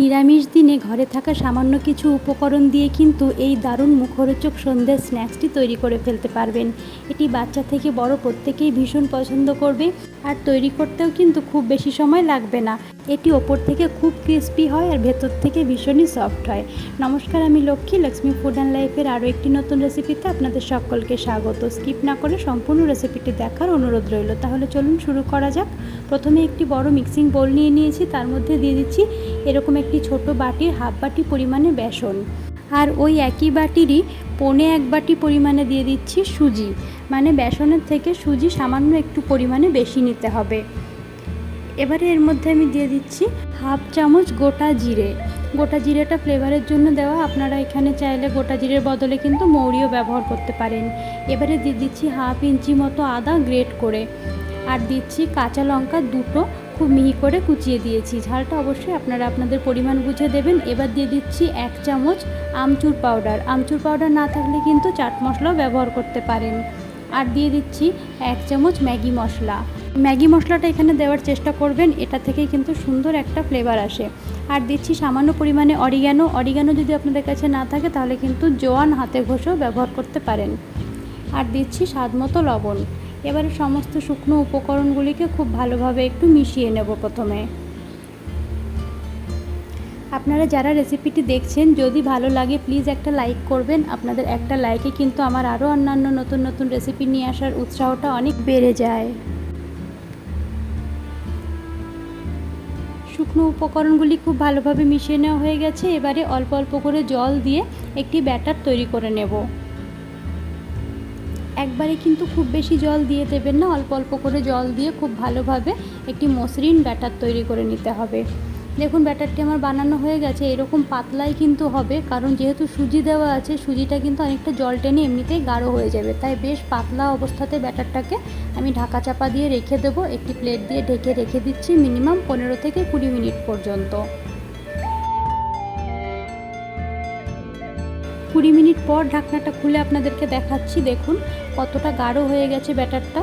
নিরামিষ দিনে ঘরে থাকা সামান্য কিছু উপকরণ দিয়ে কিন্তু এই দারুণ মুখরোচক সন্ধ্যের স্ন্যাক্সটি তৈরি করে ফেলতে পারবেন। এটি বাচ্চা থেকে বড় প্রত্যেকেই ভীষণ পছন্দ করবে, আর তৈরি করতেও কিন্তু খুব বেশি সময় লাগবে না। এটি ওপর থেকে খুব ক্রিস্পি হয় আর ভেতর থেকে ভীষণই সফট হয়। নমস্কার, আমি লক্ষ্মী লক্ষ্মী ফুড অ্যান্ড লাইফের আরও একটি নতুন রেসিপিতে আপনাদের সকলকে স্বাগত। স্কিপ না করে সম্পূর্ণ রেসিপিটি দেখার অনুরোধ রইল। তাহলে চলুন শুরু করা যাক। প্রথমে একটি বড় মিক্সিং বোল নিয়ে নিয়েছি। তার মধ্যে দিয়ে দিচ্ছি এরকম একটি ছোট বাটির হাফ বাটি পরিমাণে বেসন। আর ওই একই বাটিরই পনে এক বাটি পরিমাণে দিয়ে দিচ্ছি সুজি। মানে বেসনের থেকে সুজি সামান্য একটু পরিমাণে বেশি নিতে হবে। এবারে এর মধ্যে আমি দিয়ে দিচ্ছি হাফ চামচ গোটা জিরে। গোটা জিরেটা ফ্লেভারের জন্য দেওয়া। আপনারা এখানে চাইলে গোটা জিরের বদলে কিন্তু মৌরিও ব্যবহার করতে পারেন। এবারে দিয়ে দিচ্ছি হাফ ইঞ্চি মতো আদা গ্রেট করে। আর দিচ্ছি কাঁচা লঙ্কা দুটো খুব মিহি করে কুচিয়ে দিয়েছি। ঝালটা অবশ্যই আপনারা আপনাদের পরিমাণ বুঝে দেবেন। এবার দিয়ে দিচ্ছি এক চামচ আমচুর পাউডার আমচুর পাউডার না থাকলে কিন্তু চাট মশলাও ব্যবহার করতে পারেন। আর দিয়ে দিচ্ছি এক চামচ ম্যাগি মশলা। ম্যাগি মশলাটা এখানে দেওয়ার চেষ্টা করবেন, এটা থেকেই কিন্তু সুন্দর একটা ফ্লেভার আসে। আর দিচ্ছি সামান্য পরিমাণে অরিগ্যানো অরিগ্যানো যদি আপনাদের কাছে না থাকে তাহলে কিন্তু জোয়ান হাতে ঘষেও ব্যবহার করতে পারেন। আর দিচ্ছি স্বাদ মতো লবণ। এবারে সমস্ত শুকনো উপকরণগুলিকে খুব ভালোভাবে একটু মিশিয়ে নেব প্রথমে। আপনারা যারা রেসিপিটি দেখছেন, যদি ভালো লাগে প্লিজ একটা লাইক করবেন। আপনাদের একটা লাইকে কিন্তু আমার আরও অন্যান্য নতুন নতুন রেসিপি নিয়ে আসার উৎসাহটা অনেক বেড়ে যায়। শুকনো উপকরণগুলি খুব ভালোভাবে মিশিয়ে নেওয়া হয়ে গেছে। এবারে অল্প অল্প করে জল দিয়ে একটি ব্যাটার তৈরি করে নেব। একবারে কিন্তু খুব বেশি জল দিয়ে দেবেন না, অল্প অল্প করে জল দিয়ে খুব ভালোভাবে একটি মসৃণ ব্যাটার তৈরি করে নিতে হবে। দেখুন, ব্যাটারটি আমার বানানো হয়ে গেছে, এরকম পাতলাই কিন্তু হবে, কারণ যেহেতু সুজি দেওয়া আছে, সুজিটা কিন্তু অনেকটা জল টেনে এমনিতেই গাঢ় হয়ে যাবে। তাই বেশ পাতলা অবস্থাতে ব্যাটারটাকে আমি ঢাকা চাপা দিয়ে রেখে দেবো, একটি প্লেট দিয়ে ঢেকে রেখে দিচ্ছি মিনিমাম পনেরো থেকে কুড়ি মিনিট পর্যন্ত। কুড়ি মিনিট পর ঢাকনাটা খুলে আপনাদেরকে দেখাচ্ছি, দেখুন কতটা গাঢ় হয়ে গেছে ব্যাটারটা।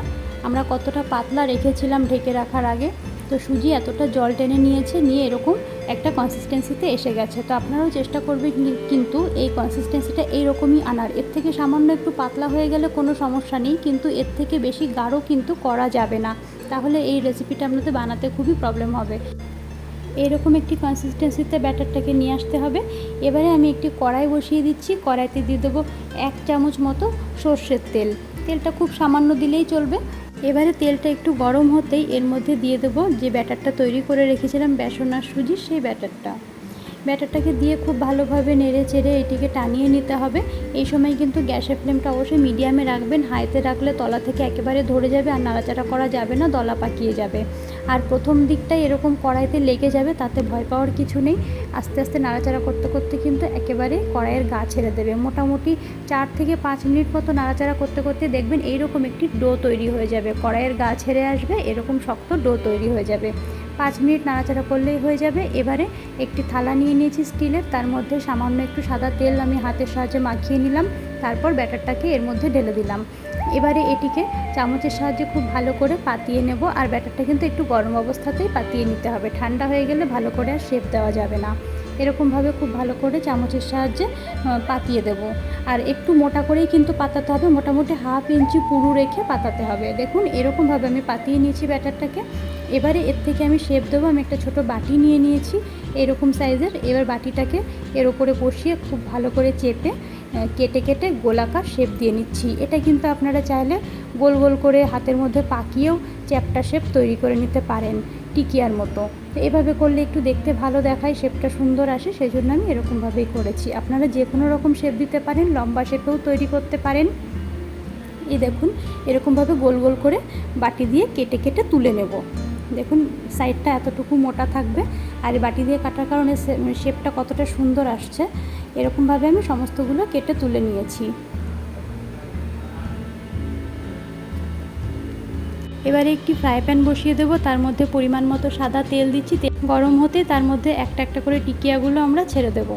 আমরা কতটা পাতলা রেখেছিলাম ঢেকে রাখার আগে। তো সুজি এতটা জল টেনে নিয়েছে, নিয়ে এরকম একটা কনসিস্টেন্সিতে এসে গেছে। তো আপনারাও চেষ্টা করবেন কিন্তু এই কনসিস্টেন্সিটা এইরকমই আনার। এর থেকে সামান্য একটু পাতলা হয়ে গেলে কোনো সমস্যা নেই, কিন্তু এর থেকে বেশি গাঢ় কিন্তু করা যাবে না। তাহলে এই রেসিপিটা আপনাদের বানাতে খুবই প্রবলেম হবে। এরকম একটি কনসিস্টেন্সিতে ব্যাটারটাকে নিয়ে আসতে হবে। এবারে আমি একটি কড়াই বসিয়ে দিচ্ছি। কড়াইতে দিয়ে দেবো এক চামচ মতো সর্ষের তেল। তেলটা খুব সামান্য দিলেই চলবে। এবারে তেলটা একটু গরম হতেই এর মধ্যে দিয়ে দেব যে ব্যাটারটা তৈরি করে রেখেছিলাম, বেসন আর সুজি, সেই ব্যাটারটা। ব্যাটারটাকে দিয়ে খুব ভালোভাবে নেড়ে চেড়ে এটিকে টানিয়ে নিতে হবে। এই সময় কিন্তু গ্যাসের ফ্লেমটা অবশ্যই মিডিয়ামে রাখবেন, হাইতে রাখলে তলা থেকে একেবারে ধরে যাবে আর নাড়াচাড়া করা যাবে না, দলা পাকিয়ে যাবে। আর প্রথম দিকটাই এরকম কড়াইতে লেগে যাবে, তাতে ভয় পাওয়ার কিছু নেই। আস্তে আস্তে নাড়াচাড়া করতে করতে কিন্তু একেবারে কড়াইয়ের গা ছেড়ে দেবে। মোটামুটি চার থেকে পাঁচ মিনিট মতো নাড়াচাড়া করতে করতে দেখবেন এইরকম একটি ডো তৈরি হয়ে যাবে। কড়াইয়ের গা ছেড়ে আসবে, এরকম শক্ত ডো তৈরি হয়ে যাবে। পাঁচ মিনিট নাড়াচাড়া করলেই হয়ে যাবে। এবারে একটি থালা নিয়ে নিয়েছি স্টিলের, তার মধ্যে সামান্য একটু সাদা তেল আমি হাতের সাহায্যে মাখিয়ে নিলাম। তারপর ব্যাটারটাকে এর মধ্যে ঢেলে দিলাম। এবারে এটিকে চামচের সাহায্যে খুব ভালো করে পাতিয়ে নেব, আর ব্যাটারটা কিন্তু একটু গরম অবস্থাতেই পাতিয়ে নিতে হবে। ঠান্ডা হয়ে গেলে ভালো করে আর শেপ দেওয়া যাবে না। এরকমভাবে খুব ভালো করে চামচের সাহায্যে পাতিয়ে দেব। আর একটু মোটা করেই কিন্তু পাতাতে হবে, মোটামুটি হাফ ইঞ্চি পুরু রেখে পাতাতে হবে। দেখুন, এরকমভাবে আমি পাতিয়ে নিয়েছি ব্যাটারটাকে। এবারে এর থেকে আমি শেপ দেবো, আমি একটা ছোট বাটি নিয়ে নিয়েছি, এরকম সাইজের এবার বাটিটাকে এর ওপরে বসিয়ে খুব ভালো করে চেপে কেটে কেটে গোলাকার শেপ দিয়ে নিচ্ছি। এটা কিন্তু আপনারা চাইলে গোল গোল করে হাতের মধ্যে পাকিয়েও চ্যাপটা শেপ তৈরি করে নিতে পারেন টিকিয়ার মতো। তো এভাবে করলে একটু দেখতে ভালো দেখায় শেপটা সুন্দর আসে সেই জন্য আমি এরকমভাবেই করেছি। আপনারা যে কোনো রকম শেপ দিতে পারেন, লম্বা শেপেও তৈরি করতে পারেন। এই দেখুন, এরকমভাবে গোল গোল করে বাটি দিয়ে কেটে কেটে তুলে নেব। দেখুন সাইডটা এতটুকু মোটা থাকবে, আর বাটি দিয়ে কাটার কারণে শেপটা কতটা সুন্দর আসছে। এরকমভাবে আমি সমস্তগুলো কেটে তুলে নিয়েছি। এবারে একটি ফ্রাই প্যান বসিয়ে দেবো, তার মধ্যে পরিমাণ মতো সাদা তেল দিচ্ছি, তেল গরম হতে তার মধ্যে একটা একটা করে টিকিয়াগুলো আমরা ছেড়ে দেবো।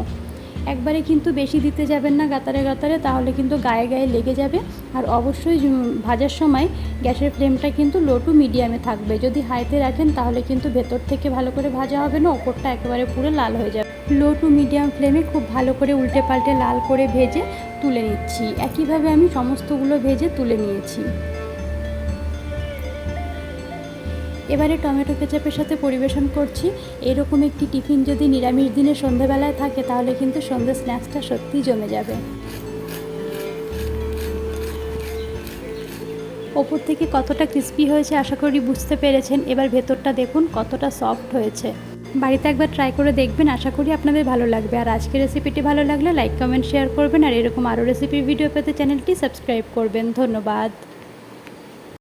একবারে কিন্তু বেশি দিতে যাবেন না গাতারে গাতারে, তাহলে কিন্তু গায়ে গায়ে লেগে যাবে। আর অবশ্যই ভাজার সময় গ্যাসের ফ্লেমটা কিন্তু লো টু মিডিয়ামে থাকবে। যদি হাইতে রাখেন তাহলে কিন্তু ভেতর থেকে ভালো করে ভাজা হবে না, ওপরটা একেবারে পুরো লাল হয়ে যাবে। লো টু মিডিয়াম ফ্লেমে খুব ভালো করে উল্টে পাল্টে লাল করে ভেজে তুলে নিচ্ছি। একইভাবে আমি সমস্তগুলো ভেজে তুলে নিয়েছি। এবারে টমেটো কেচাপের সাথে পরিবেশন করছি। এরকম একটি টিফিন যদি নিরামিষ দিনে সন্ধেবেলায় থাকে, তাহলে কিন্তু সন্ধ্যে স্ন্যাক্সটা সত্যিই জমে যাবে। ওপর থেকে কতটা ক্রিস্পি হয়েছে আশা করি বুঝতে পেরেছেন। এবার ভেতরটা দেখুন কতটা সফট হয়েছে। বাড়িতে একবার ট্রাই করে দেখবেন, আশা করি আপনাদের ভালো লাগবে। আর আজকের রেসিপিটি ভালো লাগলে লাইক কমেন্ট শেয়ার করবেন। আর এরকম আরও রেসিপির ভিডিও পেতে চ্যানেলটি সাবস্ক্রাইব করবেন। ধন্যবাদ।